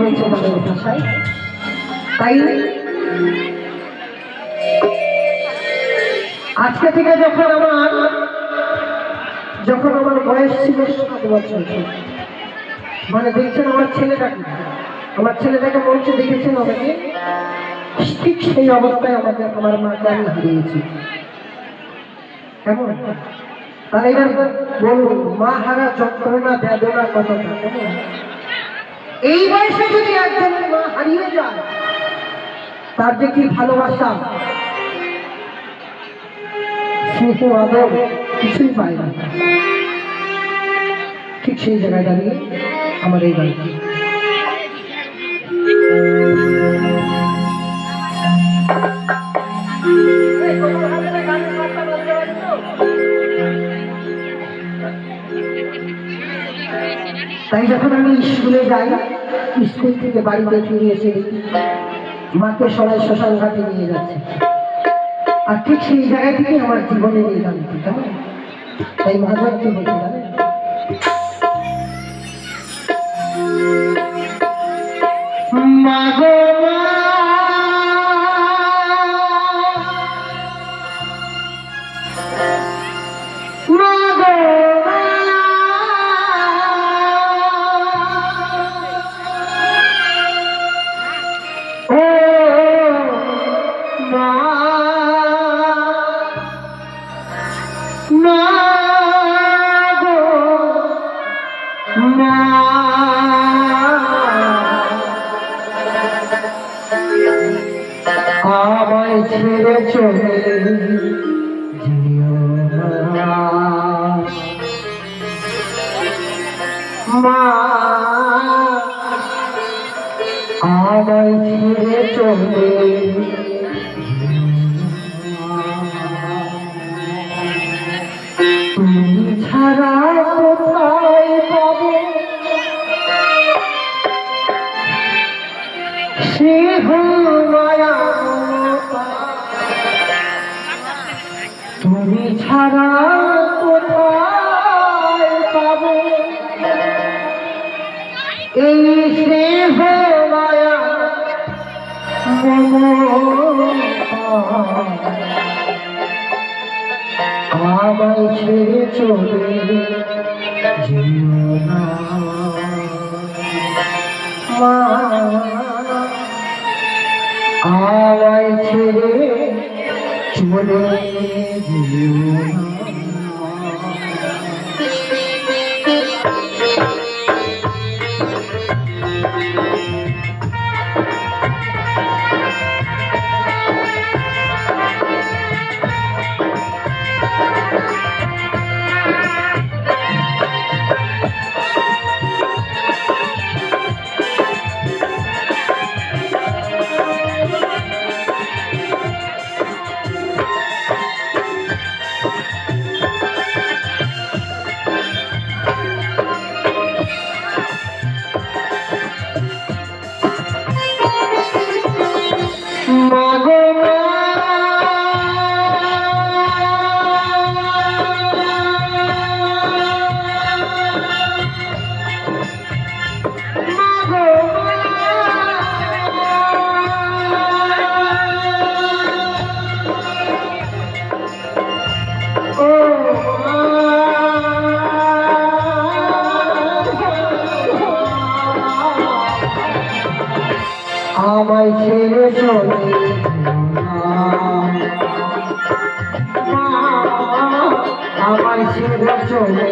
আমাদের ভাষায়। তাই আজকে থেকে যখন আমার যখন আমার বয়স ছিল সাত বছর মানে দেখছেন আমার ছেলেটাকে আমার ছেলেটাকে মঞ্চে দেখেছেন আমাকে ঠিক সেই অবস্থায় আমাকে, আমার মাকে আমি হারিয়েছি। কেমন? তাহলে এবার বলুন, মা হারা যন্ত্রণা, বেদনা কতটা? কেমন? এই বয়সে যদি একজন মা হারিয়ে যায়, তার যে কি ভালোবাসা? স্নেহ, আদর কিছুই পায় না। ঠিক সেই জায়গায় দাঁড়িয়ে আমার এই গানটি তাই যখন আমি স্কুলে যাই, স্কুল থেকে বাড়িতে ফিরে এসে মাকে সবাই শ্মশান ঘাটে নিয়ে যাচ্ছে। আর ঠিক সেই জায়গা থেকে আমার জীবনের এই গানটি তাই মহাভারতী কি আমায় ছেড়ে চলে মা আমায় ছেড়ে চলে তুমি ছাড়া সে মায়া তুমি ছাড়া কোথায় পাবো? এই স্নেহ মায়া ছেড়ে চলে যেও মা আমায় ছেড়ে চলে যেও না আমায় ছেড়ে চলে আমায় ছেড়ে চলে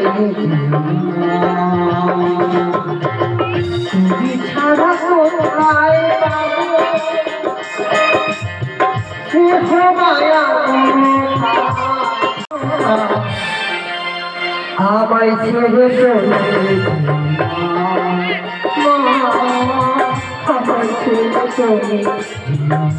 তুমি ছাড়া কোথায় পাবো? মায়া আমায় ছেড়ে চলে আমায়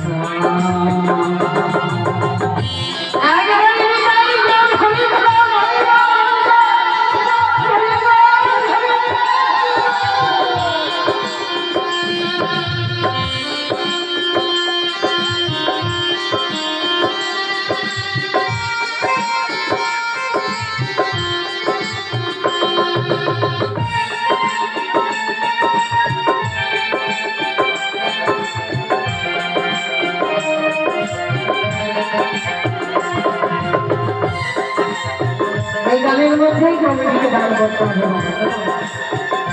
ছেড়ে মধ্যেই কমিটিকে দান করতে হবে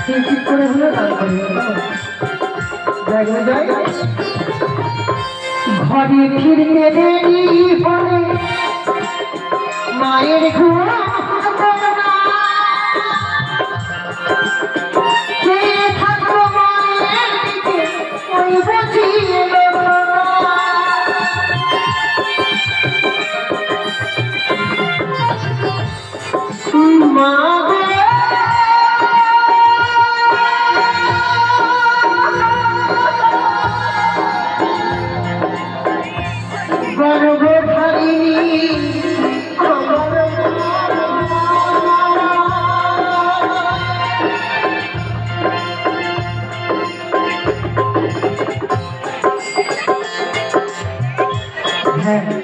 ঠিক ঠিক করে হলে দান ঘরে ফিরতে দেরি মায়ের ঘুম হ্যাঁ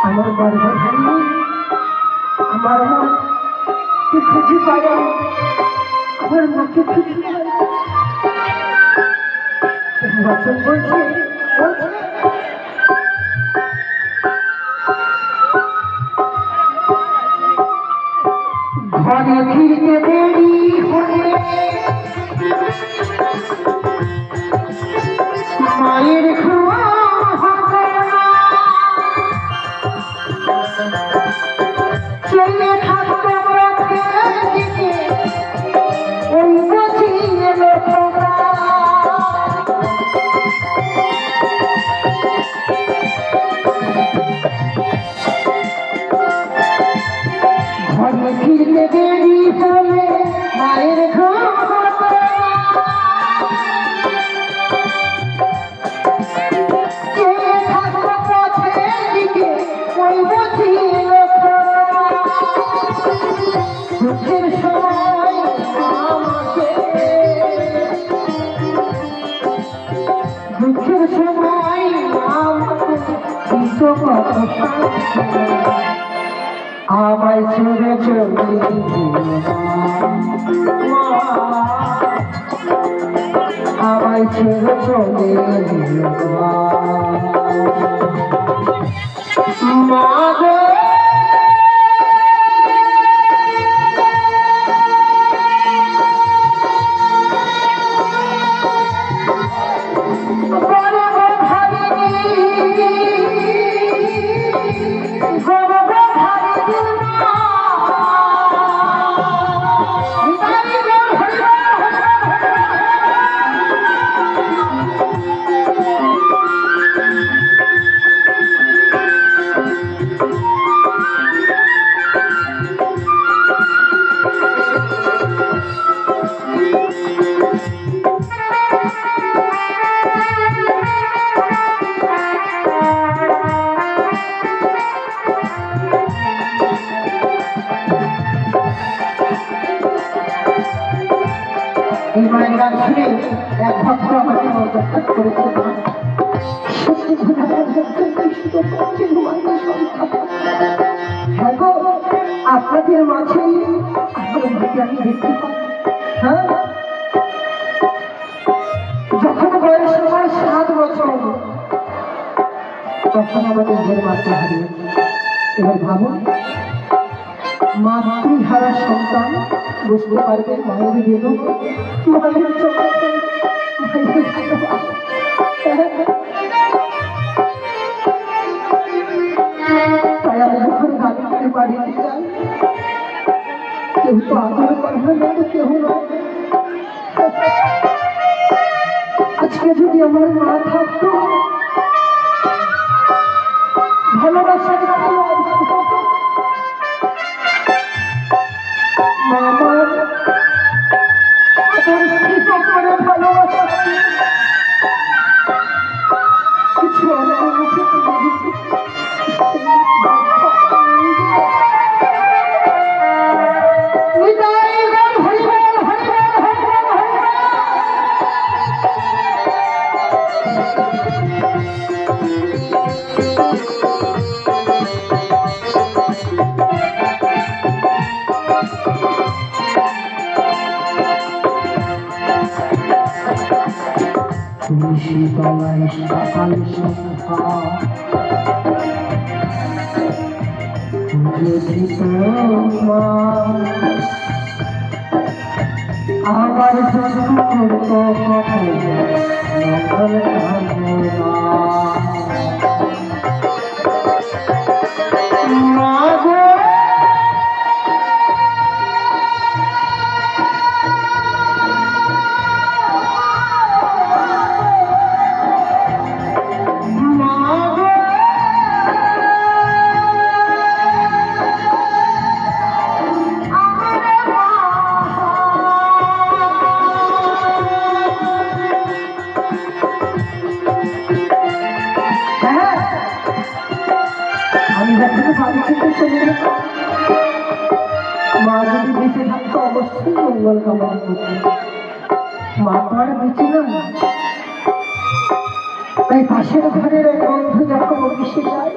আমার গর্ভধারী আমার মা কে খুঁজে পাই আমার মাকে খুঁজে বচন বলছে বলছে ঘরে ফিরতে দেরি হলে আমায় ছেড়ে চলে। আমায় ছেড়ে চলে মা। মা হ্যাঁ যখন বয়স আমার সাত বছর তখন আমার নিজের মাকে হারিয়েছি এবার ভাবুন, মাতৃহারা সন্তান বুঝতে পারবে মায়ের বেদন মায়ের। তাই আমি যখন করে বাড়িতে যাই কেউ তো আদর করবে না তো কেউ আজকে যদি আমার মা থাকতো ভালোবাসার তুলসী তলায় সকাল সন্ধ্যা যদি আমার আমি যখন বাড়ি থেকে চলে মা যদি বেঁচে থাকতো, অবশ্যই মঙ্গল কামনা করতো মা তো আর বেঁচে না। তাই পাশের ঘরের এক বন্ধু যখন অফিসে যায়,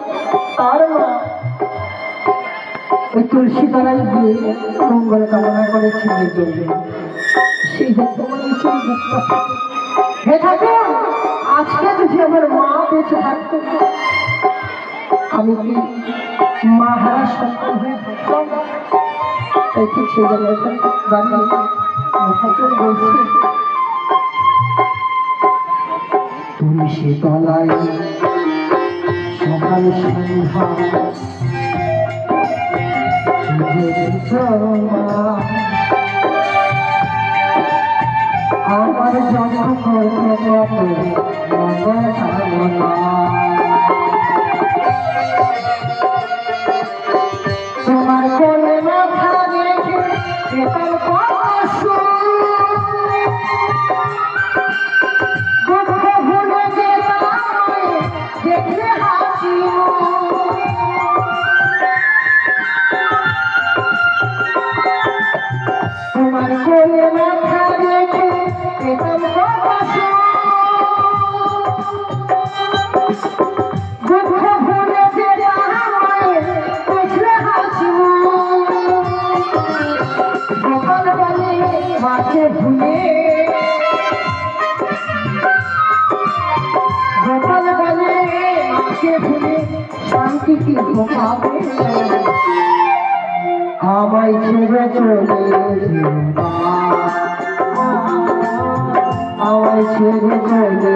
তার মা ওই তুলসী তলায় গিয়ে মঙ্গল কামনা করে ছেলের সেই হে আজকে যদি আমার মা বেঁচে থাকতো আমি কি মা হয়ে থাকতাম তাই ঠিক সেই জায়গায় দাঁড়িয়ে মাথা বলছি, তুমি সে তলায় সকাল সন্ধ্যা আমার জন্ম করতে মঙ্গল কামনা আজকে কি ঘুমাবে আমায় ছেড়ে চলে আমায় ছেড়ে চলে